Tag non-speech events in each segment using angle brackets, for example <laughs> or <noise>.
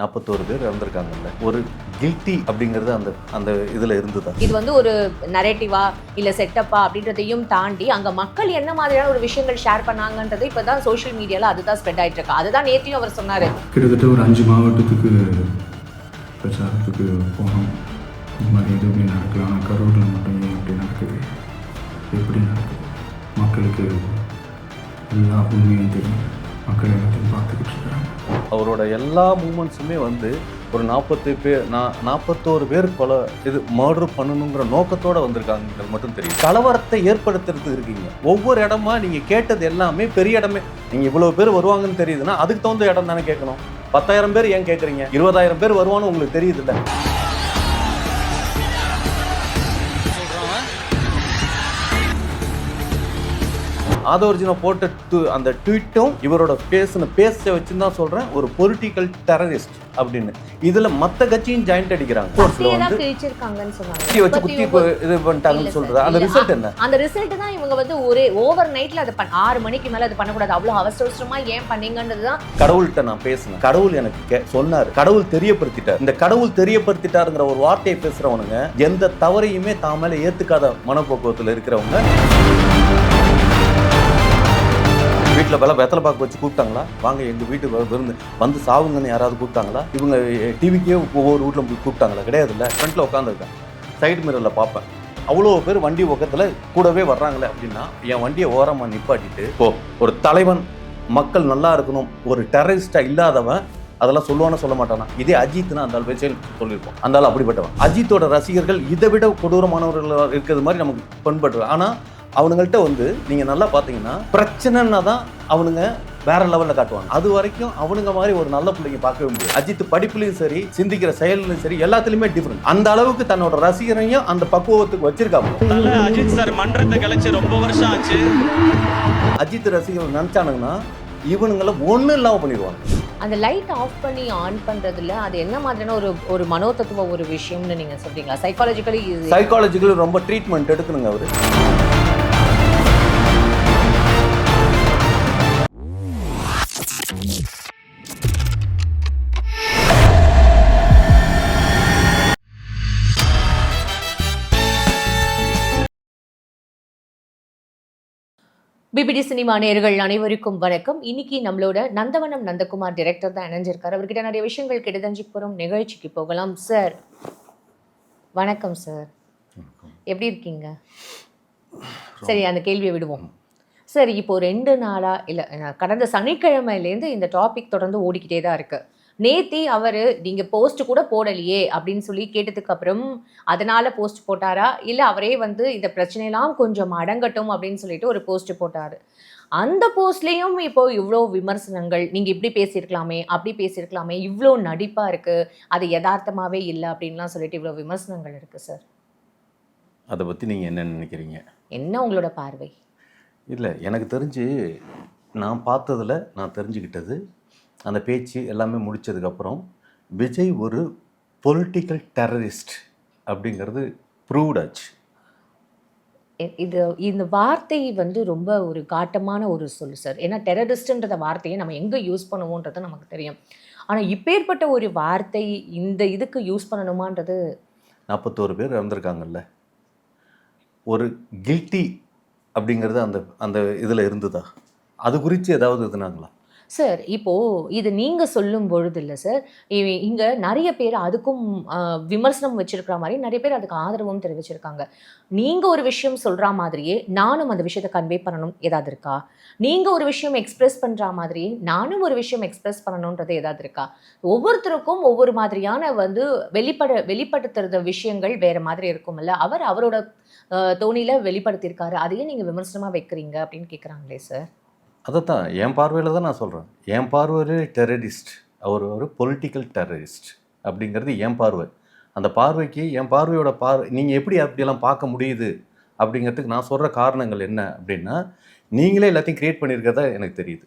நாற்பத்தோரு பேர் இறந்துருக்காங்கல்ல. ஒரு கில்ட்டி அப்படிங்கிறது அந்த அந்த இதில் இருந்துதா? இது வந்து ஒரு நரேட்டிவா இல்ல செட்டப்பா அப்படின்றதையும் தாண்டி அங்க மக்கள் என்ன மாதிரியான ஒரு விஷயங்கள் ஷேர் பண்ணாங்கன்றது இப்பதான் சோஷியல் மீடியால அதுதான் ஸ்ப்ரெட் ஆயிட்டு இருக்கு அதுதான் நேத்தியும் அவர் சொன்னாரு. கிட்டத்தட்ட ஒரு அஞ்சு மாவட்டத்துக்கு பிரச்சாரத்துக்கு போனோம். இந்த மாதிரி எது எப்படி நடக்கலாம் ஆனால் கரூரில் மட்டும் ஏன் இப்படி நடக்குது? எப்படி நடக்குது? மக்களுக்கு எல்லா உண்மையும் தெரியும். மக்கள் எல்லாத்தையும் பார்த்துக்கிட்டு இருக்காங்க. அவரோட எல்லா மூமெண்ட்ஸுமே வந்து ஒரு நாற்பத்தி பேர் நான் நாற்பத்தோரு பேர் கொலை இது மர்டர் பண்ணணுங்கிற நோக்கத்தோடு வந்திருக்காங்க மட்டும் தெரியும் கலவரத்தை ஏற்படுத்துறது இருக்கீங்க. ஒவ்வொரு இடமா நீங்கள் கேட்டது எல்லாமே பெரிய இடமே. நீங்கள் இவ்வளோ பேர் வருவாங்கன்னு தெரியுதுன்னா அதுக்கு தகுந்த இடம் தானே கேட்கணும். பத்தாயிரம் பேர் ஏன் கேட்குறீங்க? இருபதாயிரம் பேர் வருவான்னு உங்களுக்கு தெரியுதுல்ல. ஆதோர்ஜினை போட்ட அந்த ட்வீட்டும் இவரோட பேசின பேச வச்சு தான் சொல்றேன். ஒரு பொலிட்டிக்கல் டெரரிஸ்ட் அப்படின்னு. இதுல மத்த கட்சியும் ஜாயிண்ட் அடிக்கிறாங்க. தான் வந்து குத்தி வச்சு குத்தி இது பண்ணிட்டாங்கன்னு சொல்றது. அந்த. ரிசல்ட் என்ன? அந்த ரிசல்ட் தான் இவங்க வந்து ஒரே ஓவர் நைட்ல அது பண்ண ஆறு மணிக்கு மேல அது பண்ணக்கூடாது. அவ்வளவு அவசர அவசரமா ஏன் பண்ணீங்கன்றது தான். கடவுள்கிட்ட நான் பேசினேன். கடவுள் எனக்கு சொன்னாரு. கடவுள் தெரியப்படுத்திட்டார். இந்த கடவுள் தெரியப்படுத்திட்டாருங்கிற ஒரு வார்த்தையை பேசுறவனுங்க எந்த தவறையுமே தான் மேல ஏத்துக்காத மனப்போக்குவத்துல இருக்கிறவங்க. வீட்டில் பல வெத்தலை பார்க்க வச்சு கூப்பிட்டாங்களா? வாங்க எங்கள் வீட்டுக்கு விருந்து வந்து சாவுங்கன்னு யாராவது கூப்பிட்டாங்களா? இவங்க டிவிக்கே ஒவ்வொரு வீட்டில் போய் கூப்பிட்டாங்களா? கிடையாதுல்ல. ஃப்ரண்ட்டில் உட்காந்துருக்கேன் சைடு மிரரில் பார்ப்பேன் அவ்வளோ பேர் வண்டி பக்கத்தில் கூடவே வர்றாங்களே அப்படின்னா என் வண்டியை ஓரமாக நிப்பாட்டிட்டு ஓ ஒரு தலைவன் மக்கள் நல்லா இருக்கணும் ஒரு டெரரிஸ்டாக இல்லாதவன் அதெல்லாம் சொல்லுவான்னு சொல்ல மாட்டானா? இதே அஜித்னா அந்த ஆள் பேச்சே சொல்லியிருப்போம். அந்த ஆள் அப்படிப்பட்டவன். அஜித்தோட ரசிகர்கள் இதை விட கொடூரமானவர்கள் இருக்கிறது மாதிரி நமக்கு பண்படுறாங்க ஆனால் அவனுங்கள்ட்ட வந்து நீங்கள் நல்லா பார்த்தீங்கன்னா பிரச்சனைன்னா தான் அவனுங்க வேற லெவலில் காட்டுவாங்க. அது வரைக்கும் அவனுங்க மாதிரி ஒரு நல்ல பிள்ளைங்க பார்க்கவே முடியாது. அஜித் படிப்புலையும் சரி சிந்திக்கிற செயல்லையும் சரி எல்லாத்துலேயுமே டிஃப்ரெண்ட் அந்த அளவுக்கு தன்னோட ரசிகரையும் அந்த பக்குவத்துக்கு வச்சிருக்காங்க. அஜித் சார் மன்றத்தை கலைச்சு ரொம்ப வருஷம் ஆச்சு. அஜித் ரசிகர்கள் நினச்சானுங்கன்னா இவனுங்களை ஒன்றும் இல்லாமல் பண்ணிடுவாங்க. அந்த லைட் ஆஃப் பண்ணி ஆன் பண்றதுல அது என்ன மாதிரியான ஒரு ஒரு மனோதத்துவ ஒரு விஷயம்னு நீங்க சொல்றீங்களா? சைக்காலஜிக்கலி சைக்காலஜிக்கலி ரொம்ப ட்ரீட்மெண்ட் எடுக்கணுங்க அவரு. பிபிடி சினிமா நேயர்கள் அனைவருக்கும் வணக்கம். இன்னைக்கு நம்மளோட நந்தவனம் நந்தகுமார் டைரக்டர் தான் இணைஞ்சிருக்காரு. அவர்கிட்ட நிறைய விஷயங்கள் கிட்ட தெரிஞ்சு போகிறோம் நிகழ்ச்சிக்கு போகலாம். சார் வணக்கம் சார் எப்படி இருக்கீங்க? சரி அந்த கேள்வியை விடுவோம். சரி இப்போ ரெண்டு நாளா இல்லை கடந்த சனிக்கிழமையிலேருந்து இந்த டாபிக் தொடர்ந்து ஓடிக்கிட்டே தான் இருக்கு. நேத்தி அவர் நீங்க போஸ்ட் கூட போடலையே அப்படின்னு சொல்லி கேட்டதுக்கு அப்புறம் அதனால போஸ்ட் போட்டாரா? இல்லை அவரே வந்து இந்த பிரச்சனையெல்லாம் கொஞ்சம் அடங்கட்டும் அப்படின்னு சொல்லிட்டு ஒரு போஸ்ட் போட்டாரு. அந்த போஸ்ட்லேயும் இப்போ இவ்வளோ விமர்சனங்கள் நீங்கள் இப்படி பேசியிருக்கலாமே அப்படி பேசியிருக்கலாமே இவ்வளோ நடிப்பாக இருக்குது அது யதார்த்தமாகவே இல்லை அப்படின்லாம் சொல்லிட்டு இவ்வளோ விமர்சனங்கள் இருக்குது சார். அதை பற்றி நீங்கள் என்ன நினைக்கிறீங்க? என்ன உங்களோட பார்வை? இல்லை எனக்கு தெரிஞ்சு நான் பார்த்ததில் நான் தெரிஞ்சுக்கிட்டது அந்த பேச்சு எல்லாமே முடிச்சதுக்கப்புறம் விஜய் ஒரு பொலிட்டிக்கல் டெரரிஸ்ட் அப்படிங்கிறது ப்ரூவ்ட் ஆச்சு. இ- இது இந்த வார்த்தை வந்து ரொம்ப ஒரு காட்டமான ஒரு சொல் சார் ஏன்னா டெரரிஸ்ட்ன்றத வார்த்தையை நம்ம எங்கே யூஸ் பண்ணுவோன்றது நமக்கு தெரியும். ஆனால் இப்பேற்பட்ட ஒரு வார்த்தை இந்த இதுக்கு யூஸ் பண்ணணுமான்றது நாற்பத்தோரு பேர் இறந்துருக்காங்கல்ல. ஒரு கில்ட்டி அப்படிங்கிறது அந்த அந்த இதில் இருந்ததா? அது குறித்து ஏதாவது இதுனாங்களா சார் இப்போது இது நீங்கள் சொல்லும் பொழுது இல்லை சார் இ- நிறைய பேர் அதுக்கும் விமர்சனம் வச்சுருக்கிற மாதிரி நிறைய பேர் அதுக்கு ஆதரவும் தெரிவிச்சிருக்காங்க. நீங்கள் ஒரு விஷயம் சொல்கிற மாதிரியே நானும் அந்த விஷயத்தை கன்வே பண்ணணும் ஏதாவது இருக்கா? நீங்கள் ஒரு விஷயம் எக்ஸ்ப்ரெஸ் பண்ணுற மாதிரியே நானும் ஒரு விஷயம் எக்ஸ்ப்ரெஸ் பண்ணணுன்றது ஏதாவது இருக்கா? ஒவ்வொருத்தருக்கும் ஒவ்வொரு மாதிரியான வந்து வெளிப்பட வெளிப்படுத்துறது விஷயங்கள் வேறு மாதிரி இருக்கும்ல. அவர் அவரோட தோணியில் வெளிப்படுத்தியிருக்காரு. அதையே நீங்கள் விமர்சனமாக வைக்கிறீங்க அப்படின்னு கேட்குறாங்களே சார் அதைத்தான் என் பார்வையில் தான் நான் சொல்கிறேன் என் பார்வையில் டெரரிஸ்ட் அவர் ஒரு பொலிட்டிக்கல் டெரரிஸ்ட் அப்படிங்கிறது என் பார்வை. அந்த பார்வைக்கு என் பார்வையோட பார்வை நீங்கள் எப்படி அப்படியெல்லாம் பார்க்க முடியுது அப்படிங்கிறதுக்கு நான் சொல்கிற காரணங்கள் என்ன அப்படின்னா நீங்களே எல்லாத்தையும் க்ரியேட் பண்ணியிருக்கிறதா எனக்கு தெரியுது.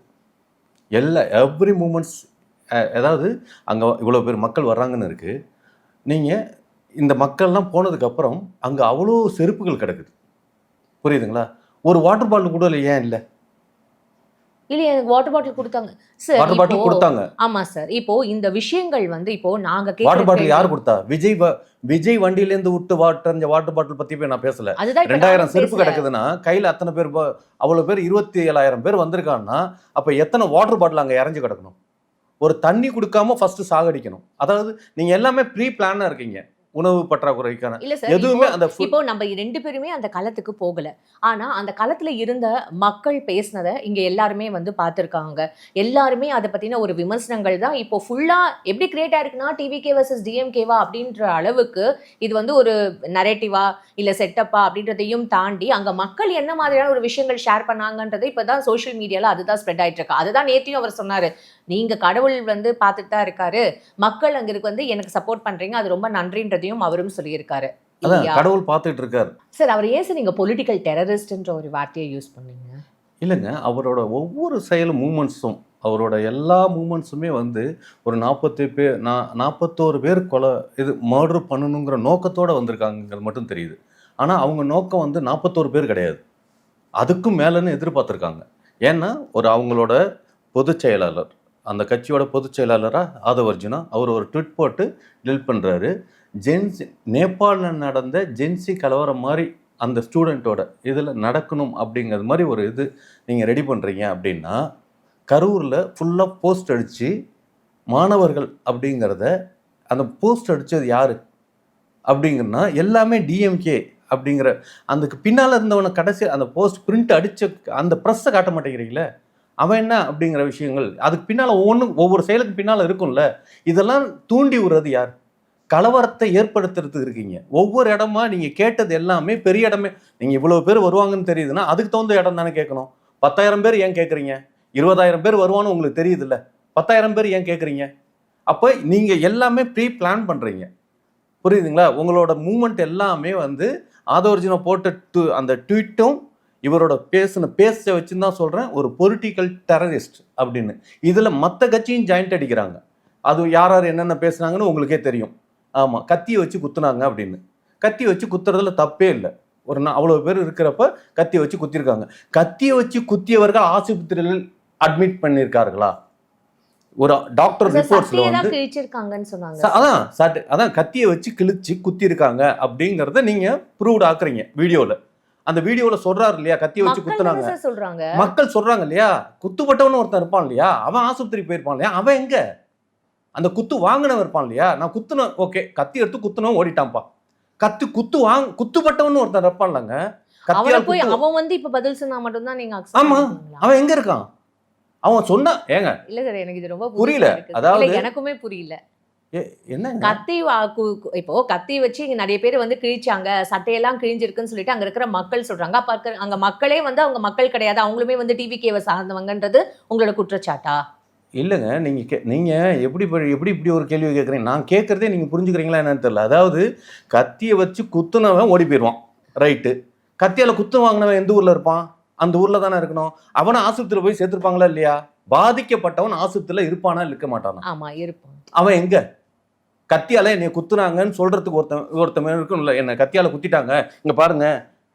எல்லா எவ்ரி மூமெண்ட்ஸ் அதாவது அங்கே இவ்வளோ பேர் மக்கள் வர்றாங்கன்னு இருக்குது நீங்கள் இந்த மக்கள்லாம் போனதுக்கப்புறம் அங்கே அவ்வளோ செருப்புகள் கிடக்குது. புரியுதுங்களா? ஒரு வாட்டர் பாட்டில் கூட இல்லை ஏன் இல்லை? இல்ல எனக்கு வாட்டர் பாட்டில் கொடுத்தாங்க. சார் வாட்டர் பாட்டில் கொடுத்தாங்க. ஆமா சார். இப்போ இந்த விஷயங்கள் வந்து இப்போ நாங்க வாட்டர் பாட்டில் யார் கொடுத்தா? விஜய் விஜய் வண்டியிலேருந்து விட்டு வாட்டர் வாட்டர் பாட்டில் பத்தி போய் நான் பேசல. ரெண்டாயிரம் செருப்பு. கிடக்குதுன்னா கையில அத்தனை பேர் அவ்வளவு பேர் இருபத்தி ஏழாயிரம் பேர் வந்திருக்காங்கன்னா அப்ப எத்தனை வாட்டர் பாட்டில் அங்க இறஞ்சு கிடக்கணும்? ஒரு தண்ணி கொடுக்காம ஃபர்ஸ்ட் சாகடிக்கணும். அதாவது நீங்க எல்லாமே ப்ரீ பிளானா இருக்கீங்க. உணவு பற்றாக்குறைக்கான. எதுவுமே அந்த இப்போ நம்ம ரெண்டு பேருமே அந்த களத்துக்கு போகல. ஆனா அந்த களத்துல இருந்த மக்கள் பேசினத இங்க எல்லாருமே வந்து பார்த்திருக்காங்க எல்லாருமே அதை பத்தின ஒரு விமர்சனங்கள் தான் இப்போ ஃபுல்லா எப்படி கிரியேட் ஆயிருக்குன்னா டிவிகே வர்சஸ் டிஎம்கேவா அப்படின்ற அளவுக்கு இது வந்து ஒரு நரேட்டிவா இல்ல செட்டப்பா அப்படின்றதையும் தாண்டி அங்க மக்கள் என்ன மாதிரியான ஒரு விஷயங்கள் ஷேர் பண்ணாங்கன்றது இப்பதான் சோஷியல் மீடியால அதுதான் ஸ்ப்ரெட் ஆயிட்டு இருக்கு. அதுதான் நேத்தியும் அவர் சொன்னாரு. நீங்க கடவுள் வந்து பார்த்துட்டு தான் இருக்காரு. மக்கள் அங்க இருக்கு வந்து எனக்கு சப்போர்ட் பண்றீங்க. அது ரொம்ப நன்றின்றதையும் அவரும் சொல்லியிருக்காரு? கடவுள் பார்த்துட்டு இருக்காரு சார் அவர் ஏன் சார் நீங்க பொலிட்டிக்கல் டெரரிஸ்ட்ன்ற ஒரு வார்த்தையை யூஸ் பண்ணீங்க? இல்லைங்க அவரோட ஒவ்வொரு செயல் மூமெண்ட்ஸும் அவரோட எல்லா மூமெண்ட்ஸுமே வந்து ஒரு நாற்பத்தி பேர் நான் நாற்பத்தோரு பேர் கொலை இது மர்டர் பண்ணணுங்கிற நோக்கத்தோட வந்திருக்காங்கிறது மட்டும் தெரியுது. ஆனால் அவங்க நோக்கம் வந்து நாற்பத்தோரு பேர் கிடையாது. அதுக்கும் மேலேன்னு எதிர்பார்த்துருக்காங்க. ஏன்னா ஒரு அவங்களோட பொதுச் செயலாளர் அந்த கட்சியோட பொதுச் செயலாளராக ஆதவர்ஜுனா அவர் ஒரு ட்விட் போட்டு டெலிட் பண்ணுறாரு ஜென்சி நேபாளில் நடந்த ஜென்சி கலவரம் மாதிரி அந்த ஸ்டூடெண்ட்டோட இதில் நடக்கணும் அப்படிங்கிறது மாதிரி ஒரு இது நீங்கள் ரெடி பண்ணுறீங்க அப்படின்னா கரூரில் ஃபுல்லாக போஸ்ட் அடித்து மாணவர்கள் அப்படிங்கிறத அந்த போஸ்ட் அடித்தது யார்? அப்படிங்கன்னா எல்லாமே டிஎம்கே அப்படிங்கிற அதுக்கு பின்னால் இருந்தவனை கடைசி அந்த போஸ்ட் பிரிண்ட் அடித்த அந்த ப்ரெஸ்ஸை காட்ட மாட்டேங்கிறீங்களே? அவன் என்ன அப்படிங்கிற விஷயங்கள் அதுக்கு பின்னால் ஒவ்வொன்றும் ஒவ்வொரு செயலுக்கு பின்னால் இருக்கும்ல. இதெல்லாம் தூண்டி விடுறது யார்? கலவரத்தை ஏற்படுத்துறதுக்கு இருக்கீங்க. ஒவ்வொரு இடமா நீங்கள் கேட்டது எல்லாமே பெரிய இடமே. நீங்கள் இவ்வளோ பேர் வருவாங்கன்னு தெரியுதுன்னா அதுக்கு தகுந்த இடம் தானே கேட்கணும். பத்தாயிரம் பேர் ஏன் கேட்குறீங்க? இருபதாயிரம் பேர் வருவான்னு உங்களுக்கு தெரியுதுல்ல. பத்தாயிரம் பேர் ஏன் கேட்குறீங்க? அப்போ நீங்கள் எல்லாமே ப்ரீ பிளான் பண்ணுறீங்க புரியுதுங்களா? உங்களோட மூமெண்ட் எல்லாமே வந்து ஆதோர்ஜினை போட்ட டு அந்த ட்வீட்டும் இவரோட பேசின பேச வச்சு தான் சொல்கிறேன் ஒரு பொலிட்டிக்கல் டெரரிஸ்ட் அப்படின்னு. இதில் மற்ற கட்சியும் ஜாயிண்ட் அடிக்கிறாங்க. அது யார் யார் என்னென்ன பேசுனாங்கன்னு உங்களுக்கே தெரியும். ஆமாம் கத்தியை வச்சு குத்துனாங்க அப்படின்னு. கத்தி வச்சு குத்துறதுல தப்பே இல்லை. ஒரு அவ்வளோ பேர் இருக்கிறப்ப கத்தியை வச்சு குத்திருக்காங்க. கத்தியை வச்சு குத்தியவர்கள் ஆஸ்பத்திரியில் அட்மிட் பண்ணியிருக்கார்களா ஒரு டாக்டர் ரிப்போர்ட்ஸில் வந்து அதான் அதான் கத்தியை வச்சு கிழிச்சு குத்தி இருக்காங்க அப்படிங்கறத நீங்க ப்ரூவ்ட் ஆக்குறீங்க வீடியோல அந்த வீடியோல சொல்றாரு இல்லையா? கத்தியை வச்சு குத்துனாங்க. சொல்றாங்க? மக்கள் சொல்றாங்க இல்லையா? குத்துப்பட்டவன் ஒருத்தன் இருப்பான் இல்லையா? அவன் ஆஸ்பத்திரி போயிருப்பான் இல்லையா? அவன் எங்க? அந்த குத்து வாங்கினவன் இருப்பான் இல்லையா? நான் குத்துன ஓகே கத்தி எடுத்து குத்துனவன் ஓடிட்டான்ப்பா. கத்தி குத்து வாங் குத்துப்பட்டவன் ஒருத்தன் இருப்பான் இல்லைங்க. அவனை போய் குத்து அவன் வந்து இப்ப பதில் சொன்னா மட்டும்தான் நீங்க ஆமா. அவன் எங்க இருக்கான்? அவன் சொன்னா ஏங்க? இல்ல சார் எனக்கு இது ரொம்ப புரியல. அதாவது- எனக்குமே புரியல. என்னங்க? கத்தி வா- கு- கு- இப்போ கத்தி வச்சு இங்க நிறைய பேர் வந்து கிழிச்சாங்க சட்டையெல்லாம் கிழிஞ்சிருக்குன்னு சொல்லிட்டு அங்க இருக்கிற மக்கள் சொல்றாங்க. அப்ப அங்க- மக்களே வந்து அவங்க மக்கள் கிடையாது அவங்களுமே வந்து டிவி கேவை சார்ந்தவங்கன்றது உங்களோட குற்றச்சாட்டா? இல்லைங்க நீங்கள் கே நீங்கள் எப்படி எப்படி இப்படி ஒரு கேள்வி கேட்குறீங்க? நான் கேட்குறதே நீங்கள் புரிஞ்சுக்கிறீங்களா என்னன்னு தெரியல. அதாவது கத்தியை வச்சு குத்துனவன் ஓடி போயிடுவான். ரைட்டு. கத்தியால் குத்து வாங்கினவன் எந்த ஊரில் இருப்பான்? அந்த ஊரில் தானே இருக்கணும். அவனை ஆஸ்பத்திரியில் போய் சேர்த்துருப்பாங்களா இல்லையா? பாதிக்கப்பட்டவன் ஆஸ்பத்திரியில் இருப்பானா இருக்க மாட்டானா? ஆமா இருப்பான். அவன் எங்க? கத்தியால என்னை குத்துனாங்கன்னு சொல்றதுக்கு ஒருத்தன் ஒருத்தன் இருக்கணும்ல என்னை கத்தியால குத்திட்டாங்க. இங்க பாருங்க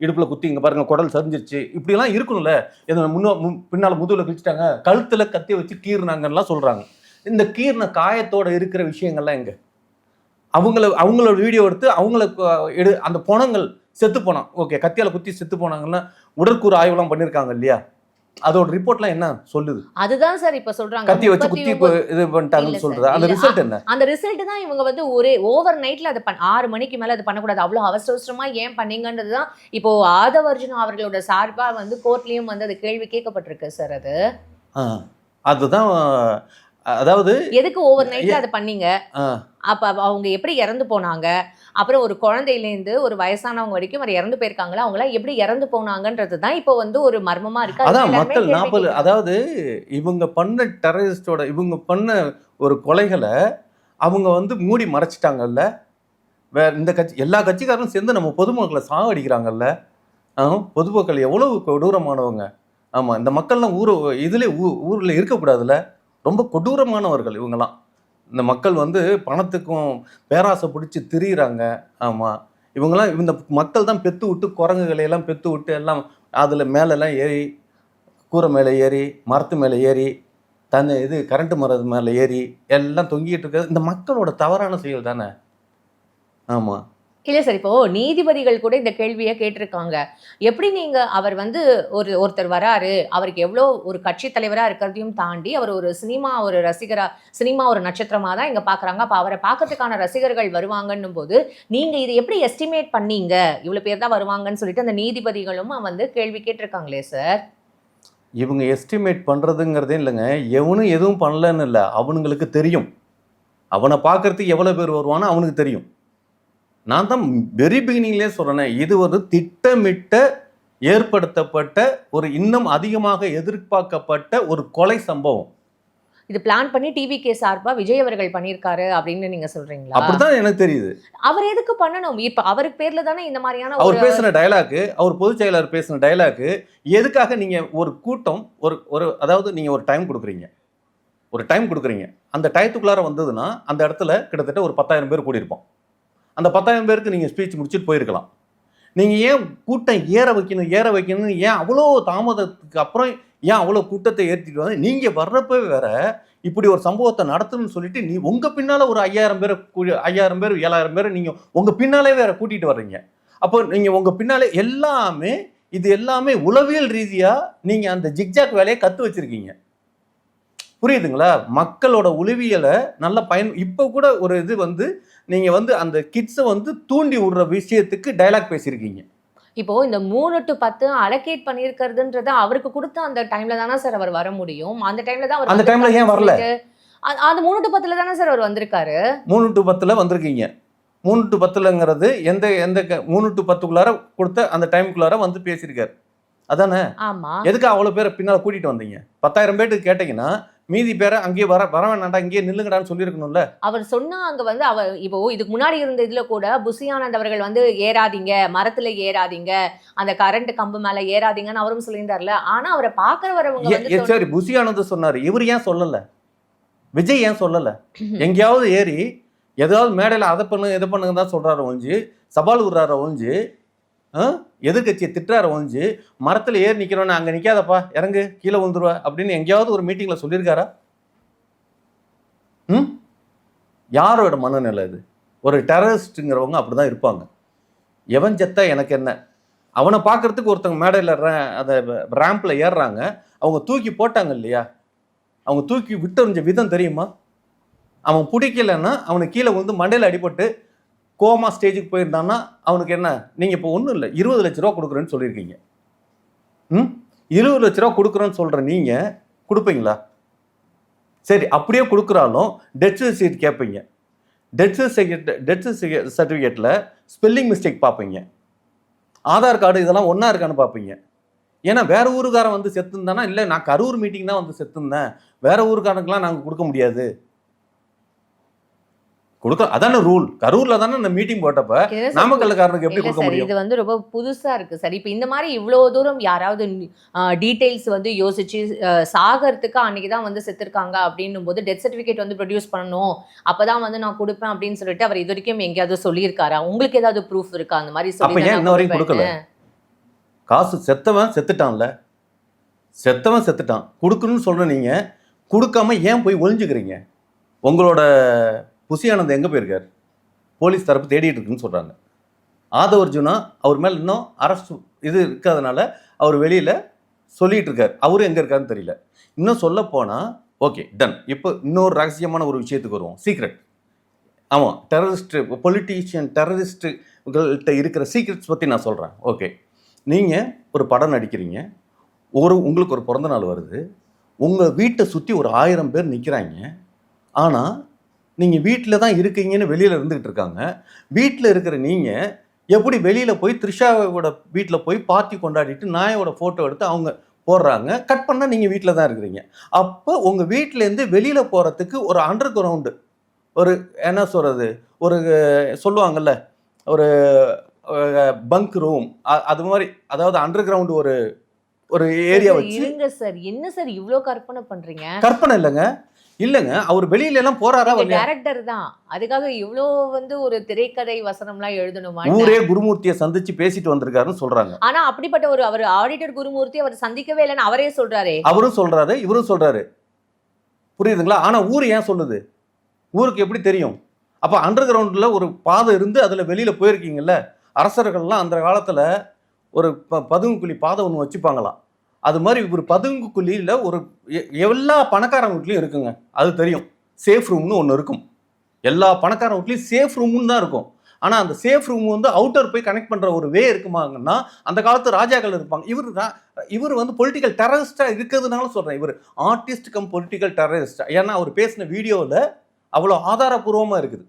இடுப்பில் குத்தி இங்கே பாருங்க குடல் சரிஞ்சிருச்சு. இப்படிலாம் இருக்கணும்ல என்ன முன்னோ பின்னால் முதுகில் கிழிச்சிட்டாங்க. கழுத்தில் கத்திய வச்சு கீறுனாங்கலாம் சொல்கிறாங்க இந்த கீர்ன காயத்தோட இருக்கிற விஷயங்கள்லாம் எங்கே? அவங்கள அவங்களோட வீடியோ எடுத்து அவங்கள எடு அந்த பணங்கள் செத்து போனான். ஓகே கத்தியால் குத்தி செத்து போனாங்கன்னா உடற்கூறு ஆய்வுலாம் பண்ணியிருக்காங்க இல்லையா? அதோட ரிப்போர்ட்லாம் என்ன சொல்லுது? அதுதான் சார் இப்ப சொல்றாங்க. கத்திய வச்சு குத்தி இப்ப 39 இது பண்ணிட்டாங்கன்னு சொல்றது. அந்த. ரிசல்ட் என்ன? அந்த ரிசல்ட் தான் இவங்க வந்து ஒரே ஓவர் நைட்ல அதை ஆறு மணிக்கு மேல அது பண்ணக்கூடாது. அவ்வளவு அவசர அவசரமா ஏன் பண்ணீங்கன்றது தான் இப்போ ஆதவர்ஜுனா அவர்களோட சார்பா வந்து கோர்ட்லயும் வந்து அது கேள்வி கேட்கப்பட்டிருக்கு சார் அது. அதுதான் அதாவது எதுக்கு ஓவர் நைட்ல அதை பண்ணீங்க? அப்ப அவ- அவங்க எப்படி இறந்து போனாங்க? அப்புறம் ஒரு குழந்தையிலேருந்து ஒரு வயசானவங்க வரைக்கும் அவர் இறந்து போயிருக்காங்களா? அவங்க எல்லாம் எப்படி இறந்து போனாங்கன்றது தான் இப்போ வந்து ஒரு மர்மமா இருக்கு. அதான் மக்கள் நாற்பது. அதாவது இவங்க பண்ண டெரரிஸ்டோட இவங்க பண்ண ஒரு கொலைகளை அவங்க வந்து மூடி மறைச்சிட்டாங்கல்ல. வேற இந்த கட்சி எல்லா கட்சிக்காரரும் சேர்ந்து நம்ம பொதுமக்களை சாவடிக்கிறாங்கல்ல பொதுமக்கள் எவ்வளவு கொடூரமானவங்க. ஆமா இந்த மக்கள்லாம் ஊர் இதுல ஊ- ஊர்ல இருக்கக்கூடாதுல்ல. ரொம்ப கொடூரமானவர்கள் இவங்கெல்லாம். இந்த மக்கள் வந்து பணத்துக்கும் பேராசை பிடிச்சி திரியிறாங்க. ஆமாம் இவங்கெல்லாம் இந்த மக்கள் தான் பெத்து விட்டு குரங்குகளையெல்லாம் பெத்து விட்டு எல்லாம் அதில் மேலெல்லாம் ஏறி கூரை மேலே ஏறி மரத்து மேலே ஏறி தன்னை இது கரண்ட் மரத்து மேலே ஏறி எல்லாம் தொங்கிட்டு இருக்கிறது. இந்த மக்களோட தவறான செயல் தானே ஆமாம் இல்லை சார் இப்போ நீதிபதிகள் கூட இந்த கேள்வியை கேட்டிருக்காங்க. எப்படி நீங்க அவர் வந்து ஒரு ஒருத்தர் வராரு அவருக்கு எவ்வளோ ஒரு கட்சி தலைவராக இருக்கிறதையும் தாண்டி அவர் ஒரு சினிமா ஒரு ரசிகரா சினிமா ஒரு நட்சத்திரமாக தான் இங்கே பார்க்குறாங்க அப்போ அவரை பார்க்கறதுக்கான ரசிகர்கள் வருவாங்கன்னும் போது நீங்கள் இதை எப்படி எஸ்டிமேட் பண்ணீங்க? இவ்வளோ பேர் தான் வருவாங்கன்னு சொல்லிட்டு அந்த நீதிபதிகளும் வந்து கேள்வி கேட்டிருக்காங்களே சார்? இவங்க எஸ்டிமேட் பண்ணுறதுங்கிறதே இல்லைங்க. எவனும் எதுவும் பண்ணலன்னு இல்லை. அவனுங்களுக்கு தெரியும். அவனை பார்க்கறதுக்கு எவ்வளோ பேர் வருவான்னு அவனுக்கு தெரியும். நான் தான் வெரி பிகினிங்லேயே சொல்கிறேனே இது ஒரு திட்டமிட்ட ஏற்படுத்தப்பட்ட ஒரு இன்னும் அதிகமாக எதிர்பார்க்கப்பட்ட ஒரு கொலை சம்பவம். இது பிளான் பண்ணி டிவி கே சார்பா விஜய் அவர்கள் பண்ணியிருக்காரு அப்படின்னு நீங்க சொல்றீங்களா? அப்படிதான் எனக்கு தெரியுது. அவர் எதுக்கு பண்ணணும்? இப்ப அவருக்கு பேர்ல தானே இந்த மாதிரியான அவர் பேசின டயலாக்கு அவர் பொதுச் செயலாளர் பேசின டயலாக்கு எதுக்காக நீங்க ஒரு கூட்டம் ஒரு ஒரு அதாவது நீங்க ஒரு டைம் கொடுக்குறீங்க. ஒரு டைம் கொடுக்குறீங்க. அந்த டயத்துக்குள்ளார வந்ததுன்னா அந்த இடத்துல கிட்டத்தட்ட ஒரு பத்தாயிரம் பேர் கூடியிருப்போம். அந்த பத்தாயிரம் பேருக்கு நீங்கள் ஸ்பீச் முடிச்சுட்டு போயிருக்கலாம். நீங்கள் ஏன் கூட்டம் ஏற வைக்கணும் ஏற வைக்கணும்னு ஏன் அவ்வளோ தாமதத்துக்கு அப்புறம் ஏன் அவ்வளோ கூட்டத்தை ஏற்றிட்டு வந்து நீங்கள் வர்றப்ப வேற இப்படி ஒரு சம்பவத்தை நடத்தணும்னு சொல்லிட்டு நீ உங்கள் பின்னால் ஒரு ஐயாயிரம் பேரை ஐயாயிரம் பேர் ஏழாயிரம் பேர் நீங்கள் உங்கள் பின்னாலே வேற கூட்டிகிட்டு வர்றீங்க. அப்போ நீங்கள் உங்கள் பின்னாலே எல்லாமே இது எல்லாமே உளவியல் ரீதியாக நீங்கள் அந்த ஜிக்ஜாக் வேலையை கற்று வச்சுருக்கீங்க. புரியுதுங்களா? மக்களோட உளவியலை நல்ல பயன் இப்போ கூட ஒரு இது வந்து நீங்க வந்து அந்த கிட்ஸை வந்து தூண்டி விடுற விஷயத்துக்கு டயலாக் பேசியிருக்கீங்க. இப்போ இந்த மூணு டு பத்து அலோகேட் பண்ணியிருக்கிறதுன்றது அவருக்கு கொடுத்த அந்த டைம்ல தானே சார் அவர் வர முடியும். அந்த டைம்ல தான் அவர் அந்த timeல ஏன் வரல? அந்த மூணு டு பத்துல தானே சார் அவர் வந்திருக்காரு? மூணு டு பத்தில் வந்திருக்கீங்க. மூணு டு பத்துலங்கிறது எந்த எந்த மூணு டு பத்துக்குள்ளார கொடுத்த அந்த டைமுக்குள்ளார வந்து பேசியிருக்காரு. அதானே? எதுக்கு அவ்வளோ பேரை பின்னால் கூட்டிட்டு வந்தீங்க? பத்தாயிரம் பேருக்கு கேட்டீங்கன்னா மீதி பேரை அங்கேயே வர வர வேணாண்டா இங்கேயே நில்லுங்கடான்னு சொல்லியிருக்கணும்ல? அவர் சொன்னா அங்க வந்து அவர் இப்போ இதுக்கு முன்னாடி இருந்த இதுல கூட புசி ஆனந்த் அவர்கள் வந்து ஏறாதீங்க மரத்துல ஏறாதீங்க அந்த கரண்ட் கம்பு மேல ஏறாதீங்கன்னு அவரும் சொல்லியிருந்தார்ல. ஆனா அவரை பாக்குற வரவங்க சரி புசி ஆனந்த் சொன்னார். இவர் ஏன் சொல்லலை? விஜய் ஏன் சொல்லலை? <clears throat> எங்கேயாவது ஏறி ஏதாவது மேடையில் அதை பண்ணுங்க இதை பண்ணுங்க தான் சொல்கிறாரு ஒழிஞ்சு சவால் விடுறாரு ஒழிஞ்சு எதிர்கட்சியை எதிர்க்கட்சியை ஒழிஞ்சு மரத்தில் ஏறி நிற்கிறோன்னு அங்கே நிற்காதப்பா இறங்கு கீழே விழுந்துருவா அப்படின்னு எங்கேயாவது ஒரு மீட்டிங்கில் சொல்லியிருக்காரா? ம்? யாரோட மனநிலை இது? ஒரு டெரரிஸ்ட்டுங்கிறவங்க அப்படி தான் இருப்பாங்க. எவன் செத்தா எனக்கு என்ன? அவனை பார்க்கறதுக்கு ஒருத்தவங்க மேடையில் அதை ரேம்பில் ஏறுறாங்க அவங்க தூக்கி போட்டாங்க இல்லையா? அவங்க தூக்கி விட்டறிஞ்ச விதம் தெரியுமா? அவன் பிடிக்கலன்னா அவனுக்கு கீழே வந்து மண்டையில் அடிபட்டு கோமா ஸ்டேஜுக்கு போயிருந்தான்னா அவனுக்கு என்ன? நீங்கள் இப்போ ஒன்றும் இல்லை. இருபது லட்ச ரூபா கொடுக்குறேன்னு சொல்லியிருக்கீங்க. ம்? இருபது லட்ச ரூபா கொடுக்குறேன்னு சொல்கிற நீங்கள் கொடுப்பீங்களா? சரி அப்படியே கொடுக்குறாலும் டெத் சர்டிஃபிகேட் கேட்பீங்க டெத் சர்டிஃபிகேட் டெத் சர்டிஃபிகேட்டில் ஸ்பெல்லிங் மிஸ்டேக் பார்ப்பீங்க. ஆதார் கார்டு இதெல்லாம் ஒன்றா இருக்கான்னு பார்ப்பீங்க. ஏன்னா வேற ஊருக்காரன் வந்து செத்துருந்தானா? இல்லை நான் கரூர் மீட்டிங் தான் வந்து செத்துருந்தேன். வேற ஊருக்காரனுக்குலாம் நாங்கள் கொடுக்க முடியாது. கொடுக்க அதானே ரூல் கரூர்ல தானே இந்த மீட்டிங் போட்டப்ப நாமக்கல்லுக்காரனுக்கு எப்படி கொடுக்க முடியும்? இது வந்து ரொம்ப புதுசா இருக்கு சார். இப்போ இந்த மாதிரி இவ்வளவு தூரம் யாராவது டீடைல்ஸ் வந்து யோசிச்சு சாகறதுக்கு அன்னைக்கு தான் வந்து செத்துருக்காங்க அப்படின்னும் போது டெத் சர்டிஃபிகேட் வந்து ப்ரொடியூஸ் பண்ணணும். அப்பதான் வந்து நான் கொடுப்பேன் அப்படின்னு சொல்லிட்டு அவர் இது வரைக்கும் எங்கேயாவது சொல்லியிருக்காரா? உங்களுக்கு ஏதாவது ப்ரூஃப் இருக்கா? அந்த மாதிரி ஏன் இன்ன வரைக்கும் கொடுக்கல? காசு செத்தவன் செத்துட்டான்ல. செத்தவன் செத்துட்டான். கொடுக்கணும்னு சொல்ற நீங்க கொடுக்காம ஏன் போய் ஒளிஞ்சுக்கிறீங்க? உங்களோட புசி ஆனந்த் போயிருக்கார்? போலீஸ் தரப்பு தேடிட்டு இருக்குன்னு சொல்கிறாங்க ஆதவ அர்ஜுனா அவர் மேலே இன்னும் அரசு இது இருக்கிறதுனால அவர் வெளியில் சொல்லிகிட்டு இருக்கார் அவரும் எங்கே இருக்காருன்னு தெரியல. இன்னும் சொல்ல போனால் ஓகே டன் இப்போ இன்னொரு ரகசியமான ஒரு விஷயத்துக்கு வருவோம். சீக்ரெட் ஆமாம் டெரரிஸ்ட்டு பொலிட்டீஷியன் டெரரிஸ்ட்டுகள்கிட்ட இருக்கிற சீக்ரெட்ஸ் பற்றி நான் சொல்கிறேன் ஓகே. நீங்கள் ஒரு படம் நடிக்கிறீங்க. ஒரு உங்களுக்கு ஒரு பிறந்த நாள் வருது. உங்கள் வீட்டை சுற்றி ஒரு ஆயிரம் பேர் நிற்கிறாங்க ஆனால் நீங்கள் வீட்டில் தான் இருக்கீங்கன்னு வெளியில் இருந்துகிட்டு இருக்காங்க. வீட்டில் இருக்கிற நீங்கள் எப்படி வெளியில் போய் த்ரிஷாவோட வீட்டில் போய் பார்ட்டி கொண்டாடிட்டு நாயோட ஃபோட்டோ எடுத்து அவங்க போடுறாங்க. கட் பண்ணால் நீங்கள் வீட்டில் தான் இருக்கிறீங்க. அப்போ உங்கள் வீட்டிலேருந்து வெளியில் போகிறதுக்கு ஒரு அண்டர் கிரவுண்டு ஒரு என்ன சொல்கிறது ஒரு அஹ், சொல்லுவாங்கல்ல ஒரு பங்க் ரூம் அது மாதிரி அதாவது அண்டர் கிரவுண்ட் ஒரு ஒரு ஏரியா வச்சு இருங்க சார். என்ன சார் இவ்ளோ கற்பனை பண்றீங்க? கற்பனை இல்லைங்க. இல்லைங்க அவர் வெளியில எல்லாம் போறாரா? டேரக்டர் தான். அதுக்காக இவ்ளோ வந்து ஒரு திரைக்கதை வசனம்லாம் எழுதணுமா? ஊரே குருமூர்த்தியை சந்திச்சு பேசிட்டு வந்திருக்காருன்னு சொல்றாங்க. ஆனா அப்படிப்பட்ட ஒரு அவர் ஆடிட்டர் குருமூர்த்தி அவர் சந்திக்கவே இல்லைன்னு அவரே சொல்றாரே. அவரும் சொல்றாரு இவரும் சொல்றாரு. புரியுதுங்களா? ஆனா ஊர் ஏன் சொல்லுது? ஊருக்கு எப்படி தெரியும்? அப்ப அண்டர் கிரவுண்ட்ல ஒரு பாதை இருந்து அதுல வெளியில போயிருக்கீங்கல்ல அரசர்கள்லாம் அந்த காலத்துல ஒரு ப பதுங்குக்குழி பாதை ஒன்று வச்சுப்பாங்களாம். அது மாதிரி ஒரு பதுங்குக்குழியில் ஒரு எ- எல்லா பணக்காரங்க வீட்லையும் இருக்குங்க. அது தெரியும். சேஃப் ரூம்னு ஒன்று இருக்கும். எல்லா பணக்காரங்க வீட்லையும் சேஃப் ரூம்னு தான் இருக்கும். ஆனால் அந்த சேஃப் ரூம் வந்து அவுட்டர் போய் கனெக்ட் பண்ணுற ஒரு வே இருக்குமாங்கன்னா அந்த காலத்து ராஜாக்கள் இருப்பாங்க. இவர் இவர் வந்து பொலிட்டிக்கல் டெரரிஸ்டாக இருக்கிறதுனால சொல்கிறேன் இவர் ஆர்டிஸ்ட் கம் பொலிட்டிக்கல் டெரரிஸ்ட் ஏன்னா அவர் பேசின வீடியோவில் அவ்வளோ ஆதாரபூர்வமாக இருக்குது.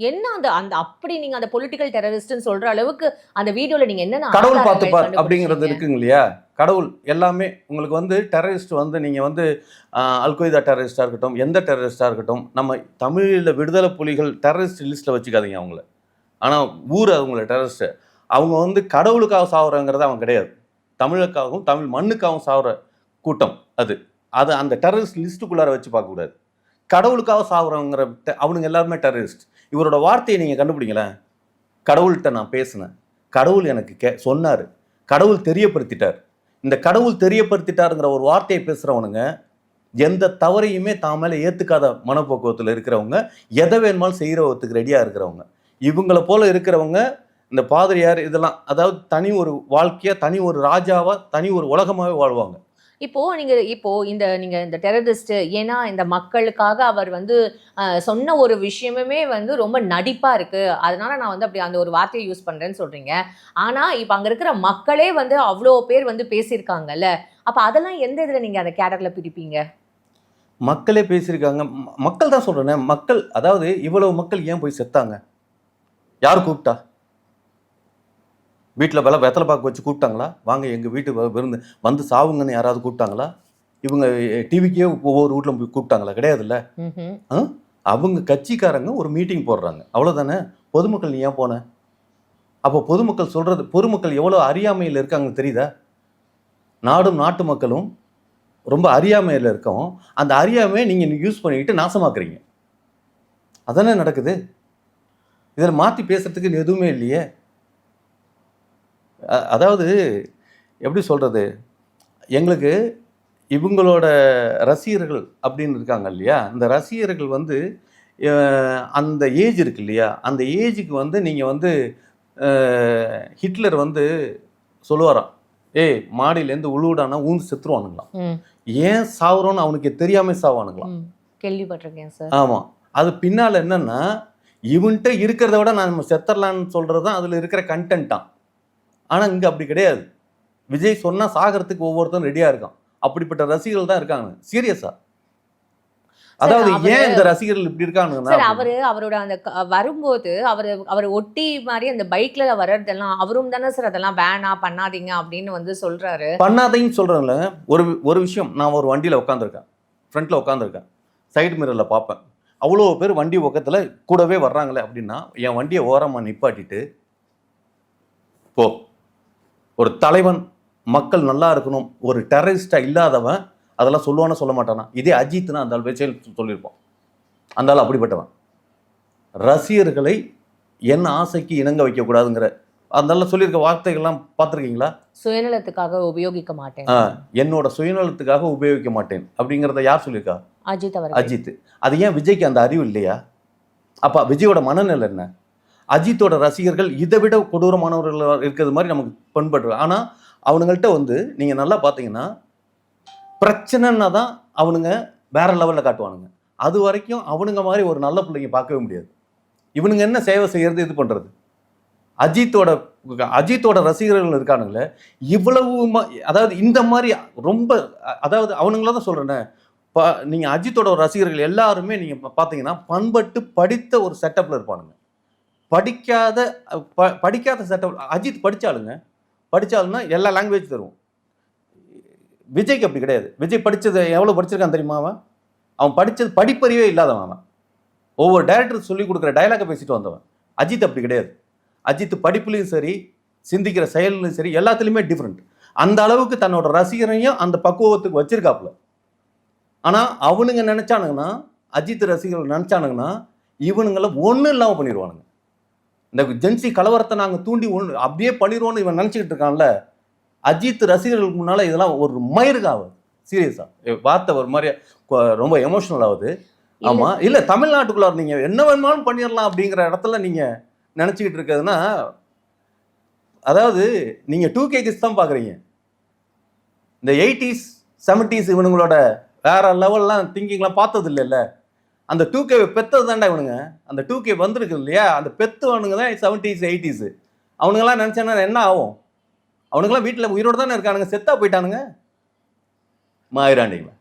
என்ன அந்த அந்த அப்படி நீங்க அந்த பொலிட்டிக்கல் டெரரிஸ்ட்னு சொல்ற அளவுக்கு அந்த வீடியோல நீங்க என்ன கடவுள் பார்த்துப்பார் அப்படிங்கிறது இருக்குங்க இல்லையா? கடவுள் எல்லாமே உங்களுக்கு வந்து டெரரிஸ்ட் வந்து நீங்கள் வந்து அல்கொய்தா டெரரிஸ்டாக இருக்கட்டும் எந்த டெரரிஸ்டாக இருக்கட்டும் நம்ம தமிழில் விடுதலை புலிகள் டெரரிஸ்ட் லிஸ்ட்டில் வச்சுக்காதீங்க அவங்கள. ஆனால் ஊர் அவங்கள டெரரிஸ்ட்டு அவங்க வந்து கடவுளுக்காக சாகுறங்கிறது அவங்க கிடையாது. தமிழுக்காகவும் தமிழ் மண்ணுக்காகவும் சாகுற கூட்டம் அது. அது அந்த டெரரிஸ்ட் லிஸ்ட்டுக்குள்ளார வச்சு பார்க்கக்கூடாது. கடவுளுக்காக சாகுறவங்கிற அவனுங்க எல்லாருமே டெரரிஸ்ட் இவரோட வார்த்தையை நீங்கள் கண்டுபிடிங்களேன். கடவுள்கிட்ட நான் பேசினேன். கடவுள் எனக்கு கே சொன்னார். கடவுள் தெரியப்படுத்திட்டார். இந்த கடவுள் தெரியப்படுத்திட்டாருங்கிற ஒரு வார்த்தையை பேசுகிறவனுங்க எந்த தவறையுமே தான் மேலே ஏற்றுக்காத மனப்போக்குவத்தில் இருக்கிறவங்க எதை வேணுமாலும் செய்கிறவத்துக்கு ரெடியாக இருக்கிறவங்க. இவங்களை போல் இருக்கிறவங்க இந்த பாதிரியார் இதெல்லாம் அதாவது தனி ஒரு வாழ்க்கையாக தனி ஒரு ராஜாவாக தனி ஒரு உலகமாகவே வாழ்வாங்க. இப்போது நீங்கள் இப்போது இந்த நீங்கள் இந்த டெரரிஸ்ட்டு ஏன்னா இந்த மக்களுக்காக அவர் வந்து சொன்ன ஒரு விஷயமுமே வந்து ரொம்ப நடிப்பாக இருக்குது அதனால் நான் வந்து அப்படி அந்த ஒரு வார்த்தையை யூஸ் பண்ணுறேன்னு சொல்கிறீங்க ஆனால் இப்போ அங்கே இருக்கிற மக்களே வந்து அவ்வளோ பேர் வந்து பேசியிருக்காங்கல்ல. அப்போ அதெல்லாம் எந்த இதில் நீங்கள் அந்த கேட்டர்ல பிரிப்பீங்க? மக்களே பேசியிருக்காங்க. மக்கள் தான் சொல்கிறேனே மக்கள் அதாவது இவ்வளவு மக்கள் ஏன் போய் செத்தாங்க? யார் கூப்பிட்டா? வீட்டில் வெல வெத்தலை பாக்கு வச்சு கூப்பிட்டாங்களா? வாங்க எங்கள் வீட்டு விருந்து வந்து சாவுங்கன்னு யாராவது கூப்பிட்டாங்களா? இவங்க டிவிக்கே ஒவ்வொரு வீட்டில் போய் கூப்பிட்டாங்களா? கிடையாதுல்ல. அவங்க கட்சிக்காரங்க ஒரு மீட்டிங் போடுறாங்க. அவ்வளோதானே பொதுமக்கள் நீ ஏன் போன? அப்போ பொதுமக்கள் சொல்கிறது பொதுமக்கள் எவ்வளோ அறியாமையில் இருக்காங்க தெரியுதா? நாடும் நாட்டு மக்களும் ரொம்ப அறியாமையில் இருக்கோம். அந்த அறியாமையை நீங்கள் யூஸ் பண்ணிக்கிட்டு நாசமாக்குறீங்க. அதானே நடக்குது? இதில் மாற்றி பேசுறதுக்கு எதுவுமே இல்லையே. அதாவது எப்படி சொல்கிறது எங்களுக்கு இவங்களோட ரசிகர்கள் அப்படின்னு இருக்காங்க இல்லையா? இந்த ரசிகர்கள் வந்து அந்த ஏஜ் இருக்கு இல்லையா? அந்த ஏஜுக்கு வந்து நீங்கள் வந்து ஹிட்லர் வந்து சொல்லுவாராம் ஏய் மாடியிலேருந்து உழுவுடானா ஊந்து செத்துருவானுங்களாம். ஏன் சாவுறோன்னு அவனுக்கு தெரியாம சாவானுங்களாம். கேள்விப்பட்டிருக்கேன் சார். ஆமாம் அது பின்னால் என்னன்னா இவன்கிட்ட இருக்கிறத விட நான் செத்தரலான்னு சொல்கிறது தான் அதில் இருக்கிற கண்டென்ட்டான் ஆனால் இங்கே அப்படி கிடையாது. விஜய் சொன்னால் சாகிறதுக்கு ஒவ்வொருத்தரும் ரெடியாக இருக்கான். அப்படிப்பட்ட ரசிகர்கள் தான் இருக்காங்க. சீரியஸா அதாவது ஏன் இந்த ரசிகர்கள் இப்படி சார் இருக்கானுங்கன்னா அவரு அவரோட அந்த வரும்போது அவரு அவர் ஒட்டி மாதிரி அந்த பைக்ல வர்றதெல்லாம் அவரும் தானே சார் அதெல்லாம் வேணாம் பண்ணாதீங்க அப்படின்னு வந்து சொல்றாரு. பண்ணாதைன்னு சொல்கிறேன்ல ஒரு ஒரு விஷயம். நான் ஒரு வண்டியில் உட்காந்துருக்கேன் ஃப்ரண்ட்டில் உட்காந்துருக்கேன் சைடு மிரரில் பார்ப்பேன். அவ்வளோ பேர் வண்டி பக்கத்தில் கூடவே வர்றாங்களே அப்படின்னா என் வண்டியை ஓரமாக நிப்பாட்டிட்டு போ. ஒரு தலைவன் மக்கள் நல்லா இருக்கணும் ஒரு டெரரிஸ்டாக இல்லாதவன் அதெல்லாம் சொல்லுவானா சொல்ல மாட்டானா. இதே அஜித்னா அந்த ஆள் வச்சே சொல்லியிருப்போம் அந்த ஆள் அப்படிப்பட்டவன். ரசிகர்களை என் ஆசைக்கு இணங்க வைக்கக்கூடாதுங்கிற ஆள் சொல்லியிருக்க வார்த்தைகள்லாம் பார்த்துருக்கீங்களா? சுயநலத்துக்காக உபயோகிக்க மாட்டேன். என்னோட சுயநலத்துக்காக உபயோகிக்க மாட்டேன் அப்படிங்கிறத யார் சொல்லியிருக்கா? அஜித் அவர்கள். அஜித். அது ஏன் விஜய்க்கு அந்த அறிவு இல்லையா? அப்பா விஜயோட மனநிலை என்ன? அஜித்தோட ரசிகர்கள் இதை விட கொடூரமானவர்கள் இருக்கிறது மாதிரி நமக்கு பண்படுறது ஆனால் அவனுங்கள்ட்ட வந்து நீங்கள் நல்லா பார்த்தீங்கன்னா பிரச்சனைன்னா தான் அவனுங்க வேற லெவலில் காட்டுவானுங்க. அது வரைக்கும் அவனுங்க மாதிரி ஒரு நல்ல பிள்ளைங்க பார்க்கவே முடியாது. இவனுங்க என்ன சேவை செய்கிறது இது பண்ணுறது அஜித்தோட அஜித்தோட ரசிகர்கள் இருக்கானுங்களே இவ்வளவு அதாவது இந்த மாதிரி ரொம்ப அதாவது அவனுங்கள தான் சொல்கிறேன்னே ப நீங்கள் அஜித்தோட ரசிகர்கள் எல்லாருமே நீங்கள் பார்த்தீங்கன்னா பண்பட்டு படித்த ஒரு செட்டப்பில் இருப்பானுங்க. படிக்காத ப படிக்காத செட்டப் அஜித் படித்தாளுங்க படித்தாலுன்னா எல்லா லாங்குவேஜ் தருவோம். விஜய்க்கு அப்படி கிடையாது. விஜய் படித்தது எவ்வளோ படிச்சிருக்கான் தெரியுமா அவன்? அவன் படித்தது படிப்பறிவே இல்லாதவன் அவன். ஒவ்வொரு டைரக்டர் சொல்லி கொடுக்குற டைலாகை பேசிட்டு வந்தவன். அஜித் அப்படி கிடையாது. அஜித் படிப்புலையும் சரி சிந்திக்கிற செயல்லையும் சரி எல்லாத்துலேயுமே டிஃப்ரெண்ட் அந்த அளவுக்கு தன்னோட ரசிகரையும் அந்த பக்குவத்துக்கு வச்சிருக்காப்புல. ஆனால் அவனுங்க நினச்சானுங்கன்னா அஜித் ரசிகர்கள் நினச்சானுங்கன்னா இவனுங்களை ஒன்றும் இல்லாமல் பண்ணிடுவானுங்க. இந்த ஜென்சி கலவரத்தை நாங்கள் தூண்டி ஒன்று அப்படியே பண்ணிடுவோன்னு இவன் நினச்சிக்கிட்டு இருக்கான்ல அஜித் ரசிகர்களுக்கு முன்னால் இதெல்லாம் ஒரு மயிருக்காவது சீரியஸாக வார்த்தை ஒரு மாதிரி ரொம்ப எமோஷனல் ஆகுது. ஆமா. இல்ல தமிழ்நாட்டுக்குள்ள நீங்க என்ன வேணுமாலும் பண்ணிடலாம் அப்படிங்கிற இடத்துல நீங்க நினைச்சுக்கிட்டு இருக்கிறதுனா அதாவது நீங்க டூ கேஜிஸ் தான் பாக்குறீங்க. இந்த எயிட்டிஸ் செவன்டிஸ் இவனுங்களோட வேற லெவல்லாம் திங்கிங்லாம் பார்த்தது இல்லைல்ல அந்த டூ கே பெத்தது தான்டா இவனுங்க. அந்த டூ கே வந்திருக்கு இல்லையா? அந்த பெத்தவனுங்க தான் செவன்டிஸ் எயிட்டிஸ் அவனுங்கெல்லாம் நினைச்சானா என்ன ஆகும்? அவனுங்கெல்லாம் வீட்டில் உயிரோடு தானே இருக்கானுங்க. செத்தா போயிட்டானுங்க. மாயிராண்டிங்களா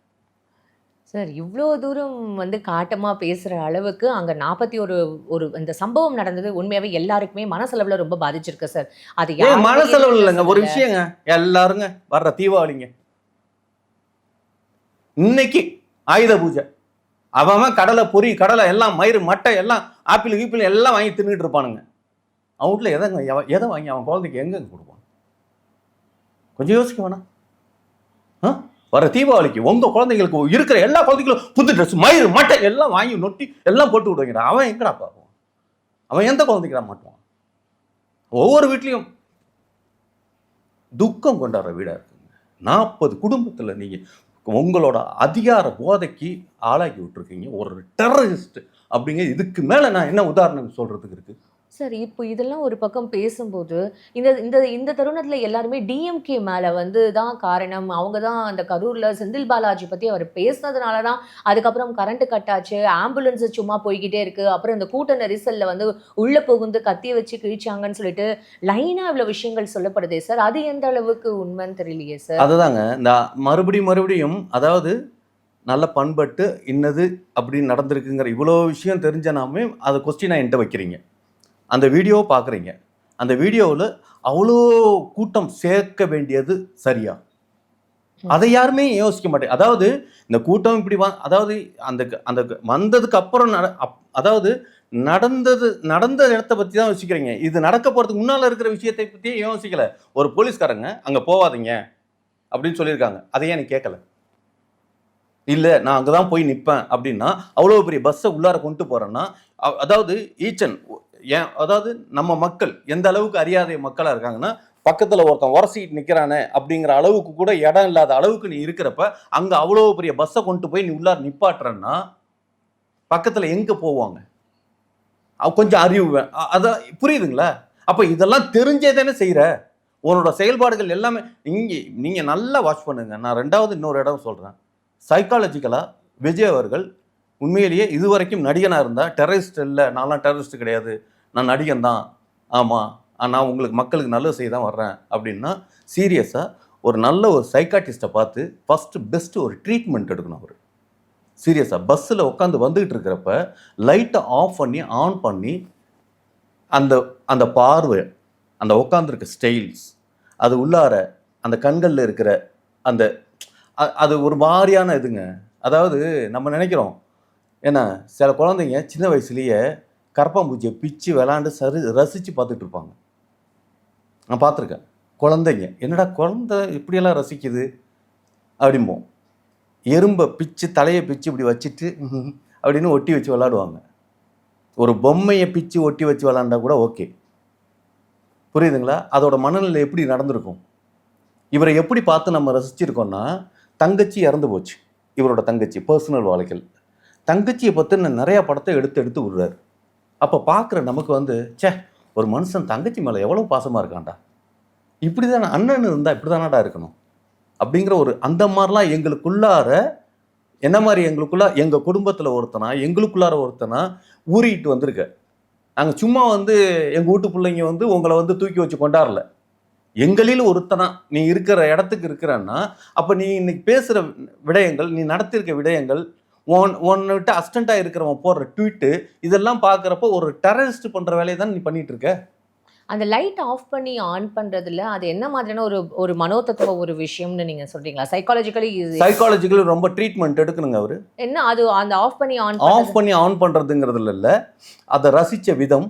சார் இவ்வளோ தூரம் வந்து காட்டமாக பேசுகிற அளவுக்கு அங்கே நாற்பத்தி ஒரு ஒரு இந்த சம்பவம் நடந்தது உண்மையாகவே எல்லாருக்குமே மனசளவில் ரொம்ப பாதிச்சிருக்கு சார். அது மனசெலவு இல்லைங்க. ஒரு. விஷயங்க. எல்லாருங்க வர்ற தீபாவளிங்க. இன்னைக்கு ஆயுத பூஜை. அவன் அவன் கடலை பொரி கடலை எல்லாம் மயிறு மட்டை எல்லாம் ஆப்பிள் கீப்பிள் எல்லாம் வாங்கி தின்னுட்டு இருப்பானுங்க. அவன் வீட்டில் எதைங்க எதை வாங்கி அவன் குழந்தைக்கு எங்க கொடுப்பான்? கொஞ்சம் யோசிக்க வேணாம். ஆ? வர தீபாவளிக்கு உங்க குழந்தைங்களுக்கு இருக்கிற எல்லா குழந்தைகளும் புது ட்ரெஸ் மயிறு மட்டை எல்லாம் வாங்கி நொட்டி எல்லாம் போட்டு விடுவீங்க அவன் எங்கடா பார்ப்பான்? அவன் எந்த குழந்தைக்கடா மாட்டுவான்? ஒவ்வொரு வீட்லேயும் துக்கம் கொண்டாடுற வீடாக இருக்குங்க. நாற்பது குடும்பத்தில் நீங்கள் உங்களோட அதிகார போதைக்கு ஆளாக்கி விட்டுருக்கீங்க. ஒரு டெரரிஸ்ட் அப்படிங்க இதுக்கு மேலே நான் என்ன உதாரணம் சொல்கிறதுக்கு இருக்குது சார் இப்போ இதெல்லாம் ஒரு பக்கம் பேசும்போது இந்த இந்த இந்த தருணத்தில் எல்லாருமே டிஎம்கே மேலே வந்து தான் காரணம். அவங்க தான் அந்த கரூரில் செந்தில் பாலாஜி பற்றி அவர் பேசுனதுனால தான் அதுக்கப்புறம் கரண்ட்டு கட்டாச்சு ஆம்புலன்ஸு சும்மா போய்கிட்டே இருக்குது அப்புறம் இந்த கூட்ட நெரிசலில் வந்து உள்ளே புகுந்து கத்தியை வச்சு கிழிச்சாங்கன்னு சொல்லிட்டு லைனாக இவ்வளோ விஷயங்கள் சொல்லப்படுதே சார்? அது எந்த அளவுக்கு உண்மைன்னு தெரியலையே சார். அதுதாங்க. இந்த மறுபடியும் மறுபடியும் அதாவது நல்ல பண்பட்டு இன்னது அப்படி நடந்திருக்குங்கிற இவ்வளோ விஷயம் தெரிஞ்சனாமே அதை கொஸ்டினாக என்கிட்ட வைக்கிறீங்க. அந்த வீடியோ பார்க்குறீங்க. அந்த வீடியோவில் அவ்வளோ கூட்டம் சேர்க்க வேண்டியது சரியா? அதை யாருமே யோசிக்க மாட்டேன். அதாவது இந்த கூட்டம் இப்படி வ அதாவது அந்த அந்த வந்ததுக்கு அப்புறம் நட அதாவது நடந்தது நடந்த இடத்த பற்றி தான் யோசிக்கிறீங்க. இது நடக்க போகிறதுக்கு முன்னால் இருக்கிற விஷயத்தை பற்றி யோசிக்கல. ஒரு போலீஸ்காரங்க அங்கே போகாதீங்க அப்படின்னு சொல்லியிருக்காங்க. அதை ஏன் நீ கேட்கல. இல்லை நான் அங்கே தான் போய் நிற்பேன் அப்படின்னா அவ்வளோ பெரிய பஸ்ஸை உள்ளார கொண்டு போகிறேன்னா அதாவது ஈச்சன் ஏன்? அதாவது நம்ம மக்கள் எந்த அளவுக்கு அறியாத மக்களாக இருக்காங்கன்னா பக்கத்தில் ஒருத்தன் உரசிட்டு நிற்கிறானே அப்படிங்கிற அளவுக்கு கூட இடம் இல்லாத அளவுக்கு நீ இருக்கிறப்ப அங்கே அவ்வளோ பெரிய பஸ்ஸை கொண்டு போய் நீ உள்ளார நிப்பாட்டுறன்னா பக்கத்தில் எங்கே போவாங்க? கொஞ்சம் அறிவு அதான் புரியுதுங்களா? அப்போ இதெல்லாம் தெரிஞ்சே தானே செய்கிற உன்னோட செயல்பாடுகள் எல்லாமே இங்கே நீங்கள் நல்லா வாட்ச் பண்ணுங்க. நான் ரெண்டாவது இன்னொரு இடம் சொல்கிறேன் சைக்காலஜிக்கலாக விஜய் அவர்கள் உண்மையிலேயே இதுவரைக்கும் நடிகனாக இருந்தால் டெரரிஸ்ட் இல்லை நான்லாம் டெரரிஸ்ட் கிடையாது. நான் நடிகன் தான் ஆமாம் நான் உங்களுக்கு மக்களுக்கு நல்லது செய்ய தான் வர்றேன். அப்படின்னா சீரியஸாக ஒரு நல்ல ஒரு சைக்காட்டிஸ்ட்டை பார்த்து ஃபஸ்ட்டு பெஸ்ட்டு ஒரு ட்ரீட்மெண்ட் எடுக்கணும் அவர். சீரியஸாக பஸ்ஸில் உட்காந்து வந்துக்கிட்டு இருக்கிறப்ப லைட்டை ஆஃப் பண்ணி ஆன் பண்ணி அந்த அந்த பார்வை அந்த உட்காந்துருக்க ஸ்டைல்ஸ் அது உள்ளார அந்த கண்களில் இருக்கிற அந்த அது ஒரு மாதிரியான இதுங்க. அதாவது நம்ம நினைக்கிறோம் ஏன்னா சில குழந்தைங்க சின்ன வயசுலேயே கரப்பாம்பூச்சியை பிச்சு விளாண்டு சரி ரசித்து பார்த்துட்டு இருப்பாங்க. நான் பார்த்துருக்கேன். குழந்தைங்க என்னடா குழந்தை இப்படியெல்லாம் ரசிக்குது? அப்படிம்போம். எறும்பை பிச்சு தலையை பிச்சு இப்படி வச்சுட்டு <laughs> அப்படின்னு ஒட்டி வச்சு விளாடுவாங்க. ஒரு பொம்மையை பிச்சு ஒட்டி வச்சு விளாண்டா கூட ஓகே. புரியுதுங்களா? அதோட மனநிலை எப்படி நடந்திருக்கும்? இவரை எப்படி பார்த்து நம்ம ரசிச்சிருக்கோம்னா தங்கச்சி இறந்து போச்சு. இவரோட தங்கச்சி பர்சனல் வாழ்க்கையில். தங்கச்சியை பற்றின நிறையா படத்தை எடுத்து எடுத்து விடுறாரு. அப்போ பார்க்குற நமக்கு வந்து ச்சே ஒரு மனுஷன் தங்கச்சி மேலே எவ்வளோ பாசமாக இருக்கான்டா. இப்படி தானே அண்ணன் இருந்தால் இப்படி தானடா இருக்கணும். அப்படிங்கிற ஒரு அந்த மாதிரிலாம் எங்களுக்குள்ளார என்ன மாதிரி எங்களுக்குள்ள எங்கள் குடும்பத்தில் ஒருத்தனா எங்களுக்குள்ளார ஒருத்தனா ஊறிட்டு வந்திருக்க. நாங்கள் சும்மா வந்து எங்கள் வீட்டு பிள்ளைங்க வந்து உங்களை வந்து தூக்கி வச்சு கொண்டாடல. எங்களில் ஒருத்தனா நீ இருக்கிற இடத்துக்கு இருக்கிறன்னா அப்போ நீ இன்னைக்கு பேசுகிற விடயங்கள் நீ நடத்தியிருக்க விடயங்கள் உன் உன்னை விட்டு அஸ்டண்ட்டாக இருக்கிறவன் போடுற ட்வீட்டு இதெல்லாம் பார்க்குறப்போ ஒரு டெரரிஸ்ட் பண்ணுற வேலையை தான் நீ பண்ணிட்டு இருக்க. அந்த லைட் ஆஃப் பண்ணி ஆன் பண்றதுல அது என்ன மாதிரியான ஒரு ஒரு மனோதத்துவ ஒரு விஷயம்னு நீங்க சொல்றீங்களா? சைக்காலஜிக்கலி சைக்காலஜிக்கலி ரொம்ப ட்ரீட்மெண்ட் எடுக்கணுங்க அவர். என்ன அது அந்த ஆஃப் பண்ணி ஆன் ஆஃப் பண்ணி ஆன் பண்ணுறதுங்கிறதுல இல்லை அதை ரசித்த விதம்